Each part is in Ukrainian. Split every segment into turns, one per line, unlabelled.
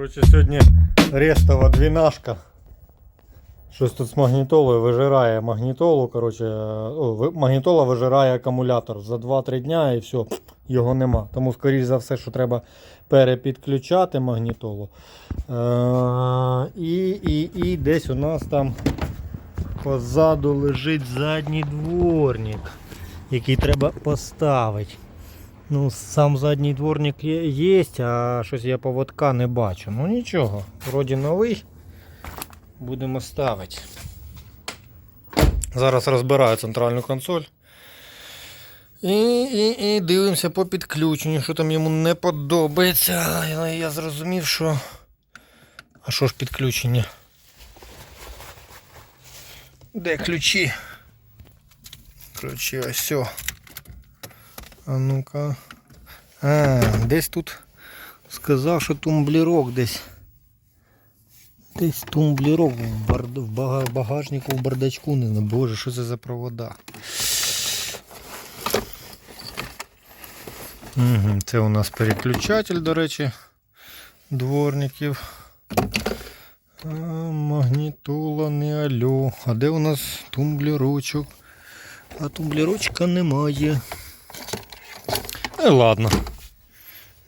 Коротше, сьогодні рестова двінашка. Щось тут з магнітолою вижирає магнітолу. Коротше, магнітола вижирає акумулятор за 2-3 дня і все, його нема. Тому, скоріш за все, що треба перепідключати магнітолу. Е- і, і, і десь у нас там позаду лежить задній дворник, який треба поставити. Ну, сам задній дворник є, а щось я поводка не бачу. Ну нічого, вроді новий. Будемо ставити. Зараз розбираю центральну консоль. І, і, і дивимося по підключенню, що там йому не подобається. Але я зрозумів, що. А що ж підключення? Де ключі? Ключі ось. о. А ну-ка. А, десь тут сказав, що тумблірок десь. Десь тумблірок в, багажнику в бардачку не знаю. Боже, що це за провода? Угу, це у нас переключатель, до речі, дворників. А, магнітола не алло. А де у нас тумблірочок? А тумблірочка немає. Ну ладно.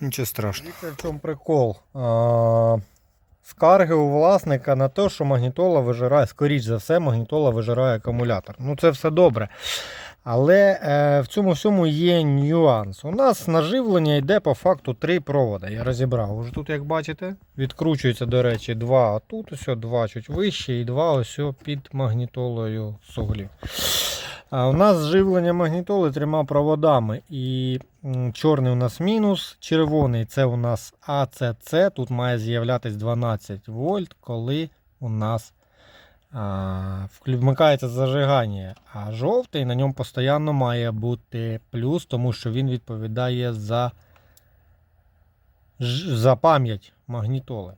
Нічого страшного. В чому прикол? А, скарги у власника на те, що магнітола вижирає, скоріш за все, магнітола вижирає акумулятор. Ну це все добре. Але е, в цьому всьому є нюанс. У нас наживлення йде по факту три проводи. Я розібрав. Уже тут, як бачите, відкручується, до речі, два тут, ось два чуть вище, і два ось під магнітолою з углів. У нас живлення магнітоли трьома проводами. І чорний у нас мінус, червоний це у нас АЦЦ. Тут має з'являтись 12 вольт, коли у нас а, вмикається зажигання. А жовтий на ньому постійно має бути плюс, тому що він відповідає за, за пам'ять магнітоли.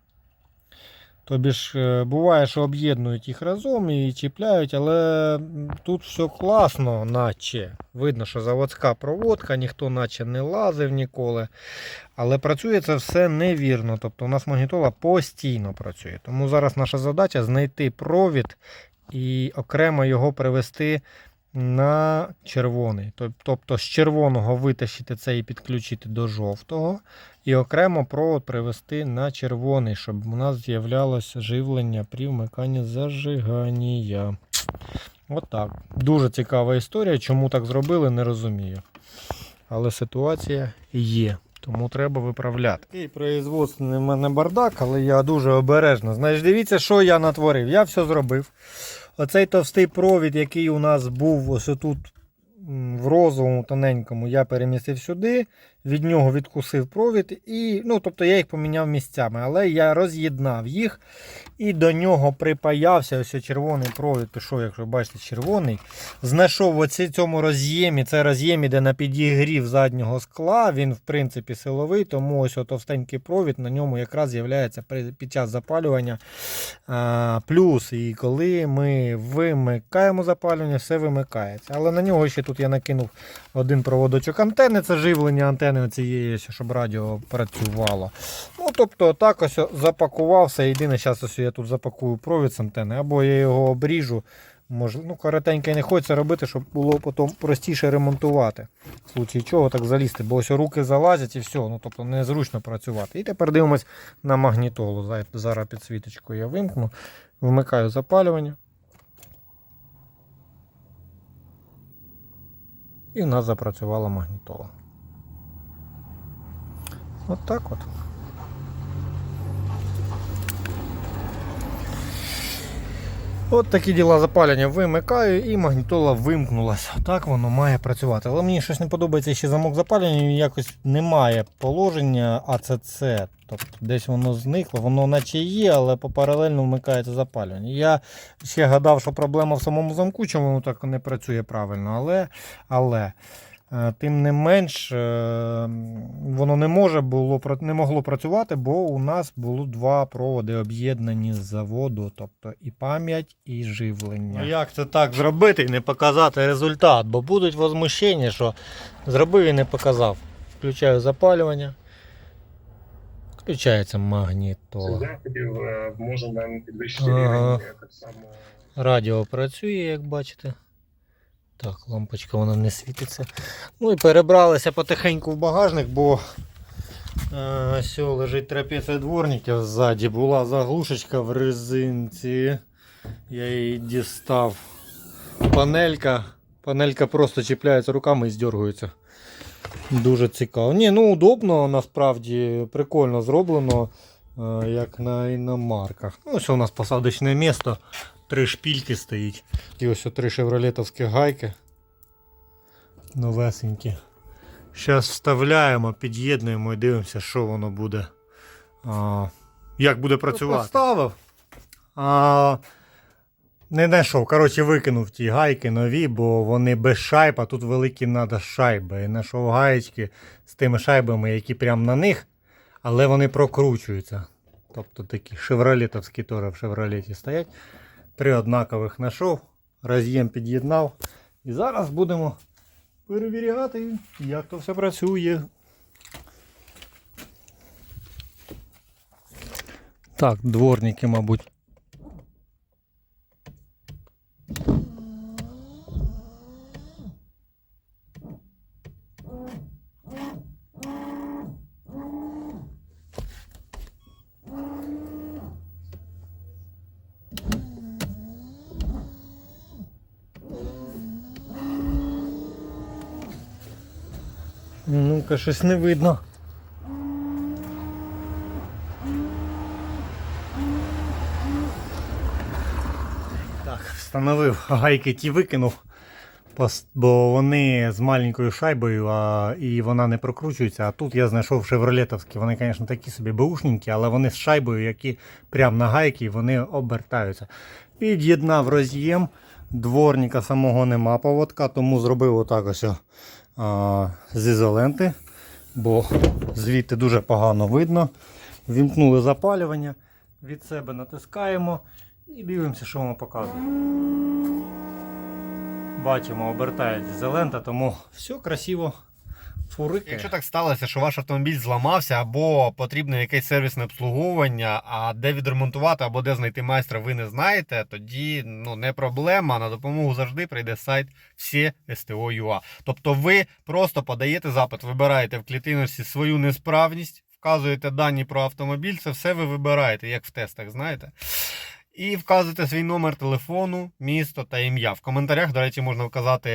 Тобі ж е, буває, що об'єднують їх разом і чіпляють, але тут все класно, наче. Видно, що заводська проводка, ніхто наче не лазив ніколи. Але працює це все невірно. Тобто у нас магнітола постійно працює. Тому зараз наша задача знайти провід і окремо його привести на червоний. Тобто з червоного витащити це і підключити до жовтого. І окремо провод привести на червоний, щоб у нас з'являлося живлення при вмиканні зажигання. Отак. Дуже цікава історія. Чому так зробили, не розумію. Але ситуація є. Тому треба виправляти. Такий производственний в мене бардак, але я дуже обережно. Знаєш, дивіться, що я натворив. Я все зробив. Оцей товстий провід, який у нас був ось тут в розовому тоненькому, я перемістив сюди, від нього відкусив провід, і, ну, тобто я їх поміняв місцями, але я роз'єднав їх і до нього припаявся. Ось червоний провід пішов, якщо бачите, червоний. Знайшов в цьому роз'ємі, це роз'єм іде на підігрів заднього скла. Він, в принципі, силовий, тому ось товстенький провід на ньому якраз з'являється під час запалювання а, плюс. І коли ми вимикаємо запалювання, все вимикається. Але на нього ще тут я накинув один проводочок антени, це живлення антени цієї, щоб радіо працювало. Ну, тобто, так ось запакував все. Єдине, зараз ось я тут запакую провід з антени, або я його обріжу. Може, ну, коротенько не хочеться робити, щоб було потім простіше ремонтувати. В случаї чого так залізти, бо ось руки залазять і все, ну тобто незручно працювати. І тепер дивимось на магнітолу. Зараз підсвіточку я вимкну, вмикаю запалювання. І в нас запрацювала магнітола. От так от. От такі діла запалення вимикаю і магнітола вимкнулася. Так воно має працювати. Але мені щось не подобається ще замок запалення, якось немає положення АЦЦ. Тобто десь воно зникло, воно наче є, але паралельно вмикається запалювання. Я ще гадав, що проблема в самому замку, чому воно так не працює правильно. Але, але тим не менш, е, воно не може було пра- не могло працювати, бо у нас було два проводи об'єднані з заводу, тобто і пам'ять, і живлення. Ну як це так зробити і не показати результат? Бо будуть возмущення, що зробив і не показав. Включаю запалювання. Включається магнітола.
заходів е, може нам підвищити рівень е, так само.
Радіо працює, як бачите. Так, лампочка вона не світиться. Ну і перебралися потихеньку в багажник, бо е, лежить трапеція дворників ззаді. Була заглушечка в резинці. Я її дістав. Панелька. Панелька просто чіпляється руками і здергується. Дуже цікаво. Ні, ну удобно, насправді прикольно зроблено, е, як на іномарках. Ну, ось у нас посадочне місто три шпільки стоїть. І ось три шевролетовські гайки. Новесенькі. Зараз вставляємо, під'єднуємо і дивимося, що воно буде. А, як буде працювати. Поставив. А, не знайшов. Коротше, викинув ті гайки нові, бо вони без шайб, а тут великі треба шайби. І знайшов гаєчки з тими шайбами, які прямо на них, але вони прокручуються. Тобто такі шевролетовські теж в шевролеті стоять. Три однакових знайшов, роз'єм під'єднав. І зараз будемо перевіряти, як то все працює. Так, дворники, мабуть. Ну-ка, щось не видно. Так, встановив гайки ті викинув, бо вони з маленькою шайбою, а, і вона не прокручується. А тут я знайшов шевролетовські. Вони, звісно, такі собі беушненькі, але вони з шайбою, які прямо на гайки, вони обертаються. Під'єднав роз'єм. Дворника самого нема поводка, тому зробив отак ось з ізоленти, бо звідти дуже погано видно. Вімкнули запалювання, від себе натискаємо і дивимося, що воно показує. Бачимо, обертається ізолента, тому все красиво. Фурикає.
Якщо так сталося, що ваш автомобіль зламався, або потрібно якесь сервісне обслуговування, а де відремонтувати, або де знайти майстра, ви не знаєте, тоді ну не проблема. На допомогу завжди прийде сайт всі СТО.ua. Тобто ви просто подаєте запит, вибираєте в клітиночці свою несправність, вказуєте дані про автомобіль, це все ви вибираєте, як в тестах, знаєте. І вказуєте свій номер телефону, місто та ім'я. В коментарях, до речі, можна вказати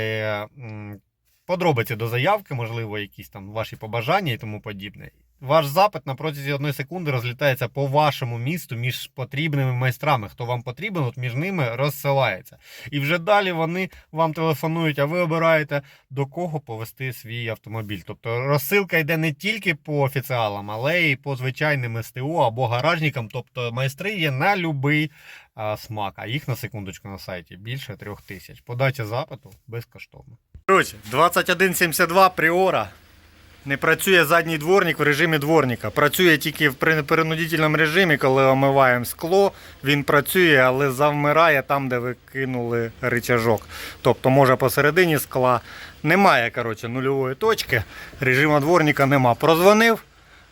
подробиці до заявки, можливо, якісь там ваші побажання і тому подібне. Ваш запит на протязі одної секунди розлітається по вашому місту між потрібними майстрами. Хто вам потрібен, от між ними розсилається. І вже далі вони вам телефонують, а ви обираєте до кого повести свій автомобіль. Тобто розсилка йде не тільки по офіціалам, але й по звичайним СТО або гаражникам. Тобто майстри є на будь-який смак, а їх на секундочку на сайті більше трьох тисяч. Подача запиту безкоштовно.
Коротше, 2172 Приора. Не працює задній дворник в режимі дворника. Працює тільки в при- перенудительному режимі, коли омиваємо скло. Він працює, але завмирає там, де ви кинули рычажок. Тобто, може посередині скла. Немає коротше, нульової точки. Режиму дворника нема. Прозвонив.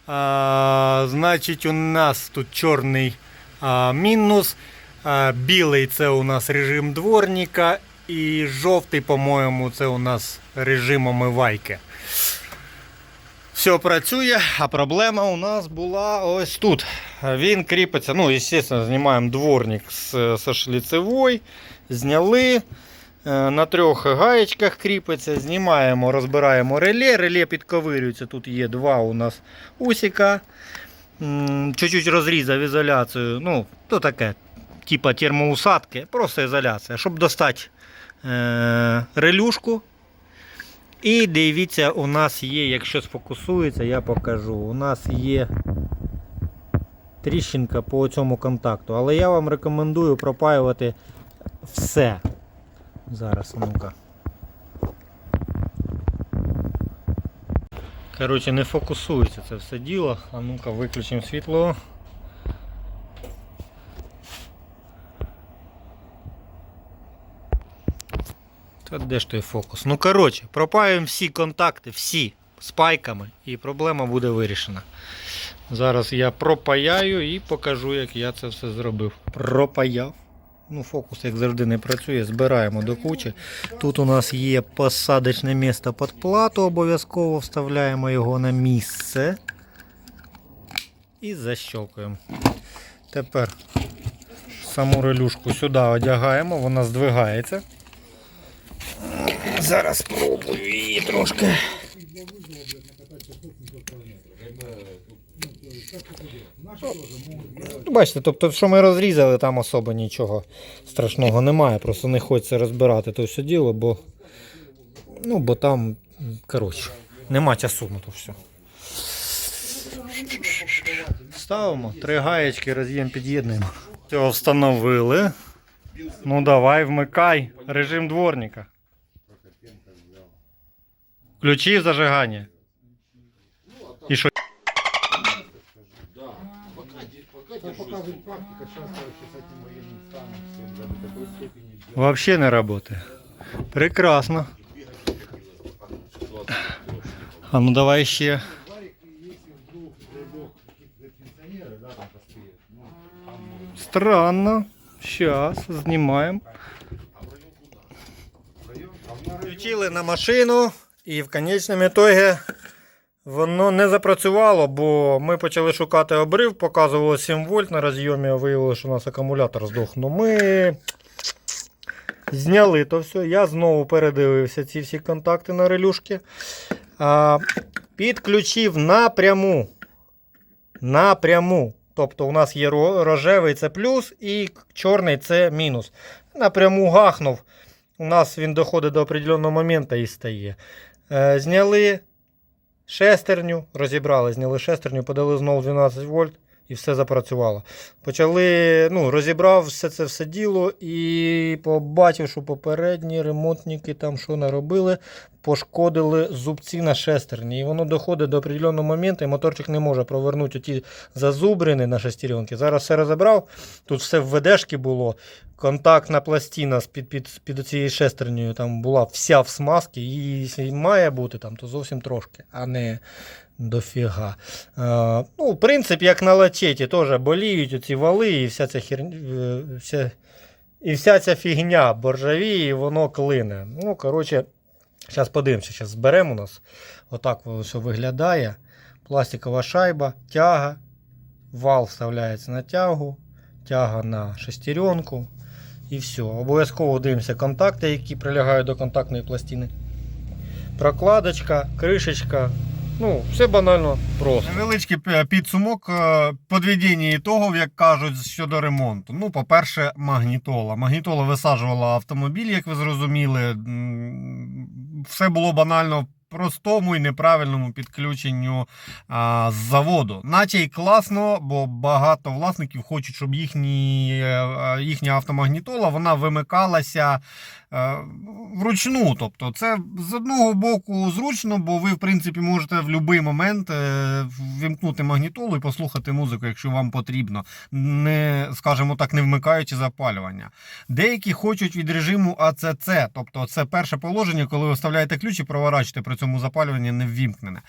А, значить, у нас тут чорний а, мінус. А, білий це у нас режим дворника. І жовтий, по-моєму, це у нас режим омивайки. Все працює, а проблема у нас була ось тут. Він кріпиться, ну, звісно, знімаємо дворник з, з шліцевої, зняли. Е, На трьох гаєчках кріпиться, знімаємо, розбираємо реле. Реле підковирюється. Тут є два у нас усіка. Чуть-чуть розрізав ізоляцію. Ну, то таке, типа термоусадки, просто ізоляція, щоб достати е, релюшку. І дивіться, у нас є, якщо сфокусується, я покажу. У нас є тріщинка по цьому контакту. Але я вам рекомендую пропаювати все. Зараз, ну-ка. Коротше, не фокусується це все діло. А ну-ка, виключимо світло. Та де ж той фокус? Ну коротше, пропаюємо всі контакти, всі з пайками, і проблема буде вирішена. Зараз я пропаяю і покажу, як я це все зробив. Пропаяв. Ну, фокус, як завжди, не працює. Збираємо до кучі. Тут у нас є посадочне місце під плату, обов'язково вставляємо його на місце. І защелкуємо. Тепер саму релюшку сюди одягаємо, вона здвигається. Зараз спробую її трошки. Ну, Бачите, тобто, що ми розрізали, там особо нічого страшного немає. Просто не хочеться розбирати то все діло, бо. Ну, бо там, коротше, нема часу на то все. Ставимо, три гаєчки, роз'єм під'єднуємо. Все, встановили. Ну давай, вмикай. Режим дворника. Включи зажигання. І що? Вообще не работает. Прекрасно. А ну давай ще. Странно. Сейчас знімаємо. Включили на машину і в конечному ітогі воно не запрацювало, бо ми почали шукати обрив, показувало 7 вольт на розйомі, а виявилося, що у нас акумулятор здох. Ну ми зняли то все. Я знову передивився ці всі контакти на релюшки. А, підключив напряму. Напряму. Тобто у нас є рожевий це плюс і чорний це мінус. Напряму гахнув. У нас він доходить до определеного моменту і стає. Е, зняли шестерню, розібрали, зняли шестерню, подали знову 12 вольт і все запрацювало. Почали, ну, розібрав все це все діло і побачив, що попередні ремонтники там що наробили, пошкодили зубці на шестерні. І воно доходить до определеного моменту, і моторчик не може провернути ті зазубрини на шестеренки. Зараз все розібрав. Тут все в ведешки було. Контактна пластина під, під, під цією шестернею там була вся в смазці, і має бути там, то зовсім трошки, а не дофіга. Е, ну, в принципі, як на лачеті, теж боліють оці вали і вся ця хер... е, вся... І вся ця фігня боржавіє, і воно клине. Ну, коротше, зараз подивимося, зараз зберемо у нас. Отак воно все виглядає. Пластикова шайба, тяга, вал вставляється на тягу, тяга на шестеренку. І все. Обов'язково дивимося контакти, які прилягають до контактної пластини. Прокладочка, кришечка. Ну, все банально просто.
Невеличкий підсумок е, підведення ітогів, як кажуть, щодо ремонту. Ну, по-перше, магнітола. Магнітола висаджувала автомобіль, як ви зрозуміли. Все було банально простому і неправильному підключенню а, з заводу. Наче й класно, бо багато власників хочуть, щоб їхні, е, їхня автомагнітола вона вимикалася е, вручну. Тобто, це з одного боку зручно, бо ви, в принципі, можете в будь-який момент е, вімкнути магнітолу і послухати музику, якщо вам потрібно, не, скажімо так, не вмикаючи запалювання. Деякі хочуть від режиму АЦЦ, тобто це перше положення, коли ви вставляєте ключ і проворачуєте, при цьому запалювання не ввімкнене.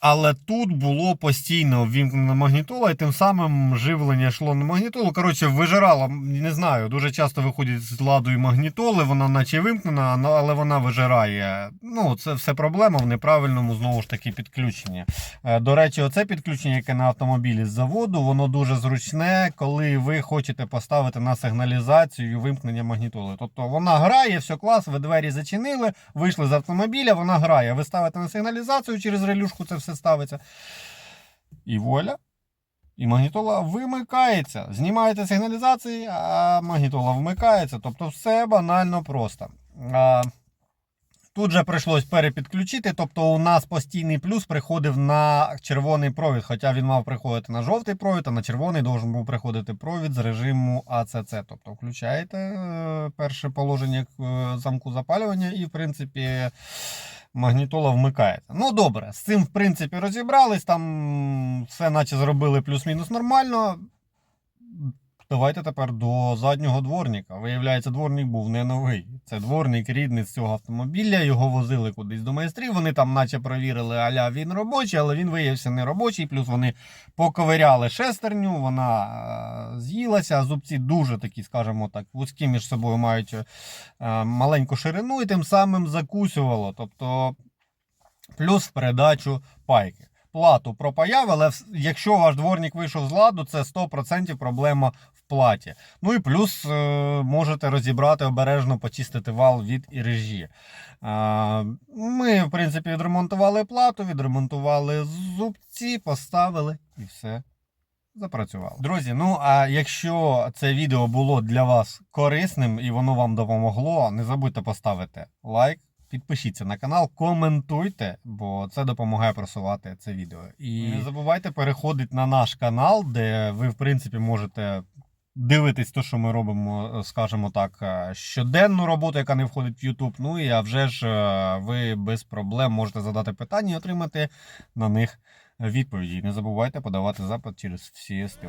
Але тут було постійно ввімкнена магнітола, і тим самим живлення йшло на магнітолу. Коротше, вижирала, не знаю, дуже часто виходять з ладу і магнітоли, вона наче вимкнена, але вона вижирає. Ну, це все проблема в неправильному знову ж таки підключенні. Е, До речі, оце підключення, яке на автомобілі з заводу, воно дуже зручне, коли ви хочете поставити на сигналізацію вимкнення магнітоли. Тобто вона грає, все клас, ви двері зачинили, вийшли з автомобіля, вона грає. Ви ставите на сигналізацію через релюшку, це все ставиться. І воля. І магнітола вимикається. Знімаєте сигналізації, а магнітола вмикається. Тобто все банально просто. Тут же прийшлось перепідключити, тобто у нас постійний плюс приходив на червоний провід, хоча він мав приходити на жовтий провід, а на червоний должен був приходити провід з режиму АЦЦ. Тобто включаєте е, перше положення е, замку запалювання і, в принципі, магнітола вмикається. Ну добре, з цим в принципі розібрались, там все наче зробили плюс-мінус нормально. Давайте тепер до заднього дворника. Виявляється, дворник був не новий. Це дворник рідний з цього автомобіля. Його возили кудись до майстрів. Вони там, наче провірили, аля він робочий, але він виявився не робочий. Плюс вони поковиряли шестерню, вона е, з'їлася. Зубці дуже такі, скажімо так, вузькі між собою мають е, маленьку ширину і тим самим закусювало. Тобто плюс в передачу пайки. Плату пропаяв, але якщо ваш дворник вийшов з ладу, це 100% проблема платі. Ну і плюс е, можете розібрати обережно, почистити вал від іржі. Е, ми, в принципі, відремонтували плату, відремонтували зубці, поставили і все. Запрацювало. Друзі, ну а якщо це відео було для вас корисним і воно вам допомогло, не забудьте поставити лайк, підпишіться на канал, коментуйте, бо це допомагає просувати це відео. І не забувайте переходити на наш канал, де ви, в принципі, можете дивитись те, що ми робимо, скажімо так, е, щоденну роботу, яка не входить в YouTube. Ну і а вже ж е, ви без проблем можете задати питання і отримати на них відповіді. Не забувайте подавати запит через всі СТО.